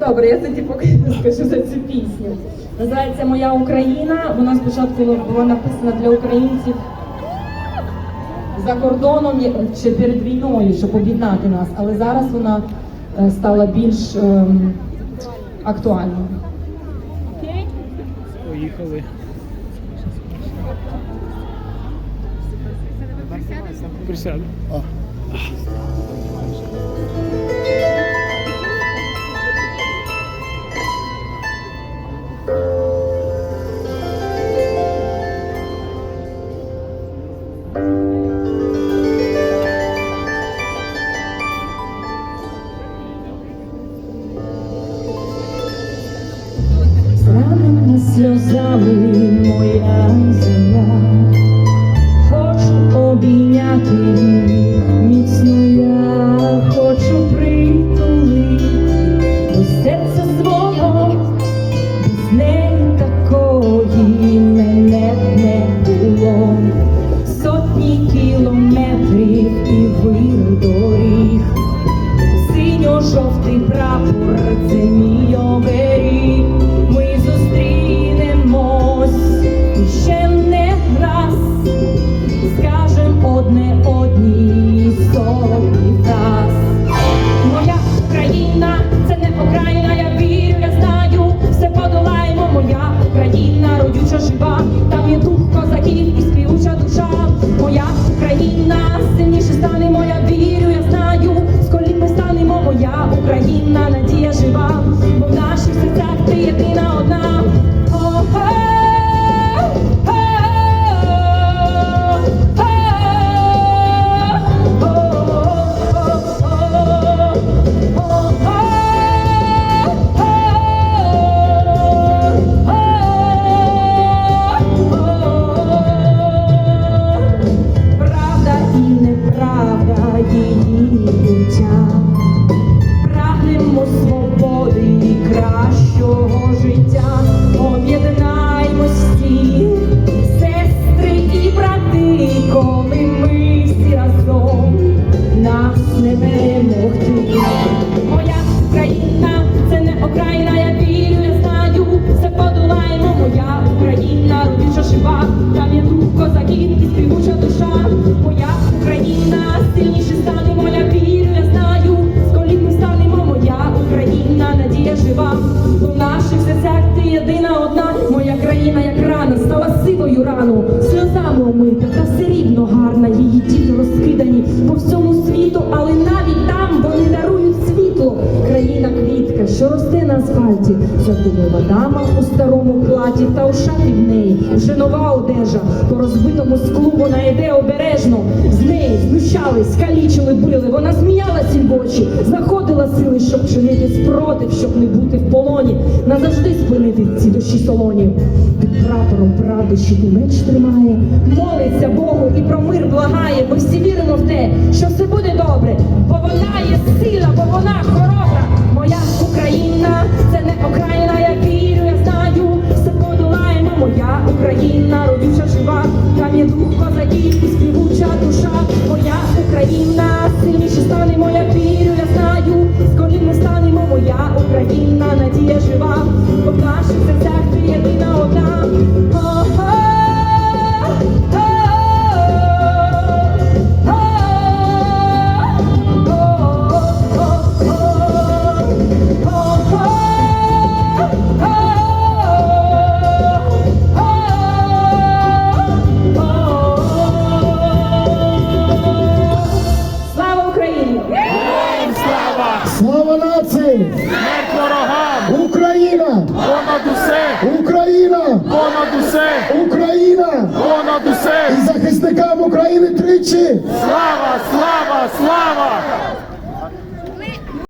Добре, я тоді поки скажу за цю пісню. Називається Моя Україна. Вона спочатку була написана для українців за кордоном ще перед війною, щоб об'єднати нас, але зараз вона е, стала більш ем, актуальною. Поїхали. Присяду. Сльозами моя земля, хочу обійняти кращого життя. Одна, моя країна, на задумала дама у старому платі, та у шафі в неї вже нова одежа. По розбитому склу вона йде обережно. З неї знущались, калічили, били. Вона сміялась їм в очі, знаходила сили, щоб чинити спротив, щоб не бути в полоні, назавжди спинити ці душі солоні. Під прапором правди щитий меч тримає, молиться Богу і про мир благає. Ми всі віримо в те, що все буде добре, бо вона є сила, бо вона Слава! Нації! Смерть ворогам! Україна! Понад усе! Україна! Понад усе! Україна! Понад усе! І захисникам України тричі! Слава! Слава! Слава!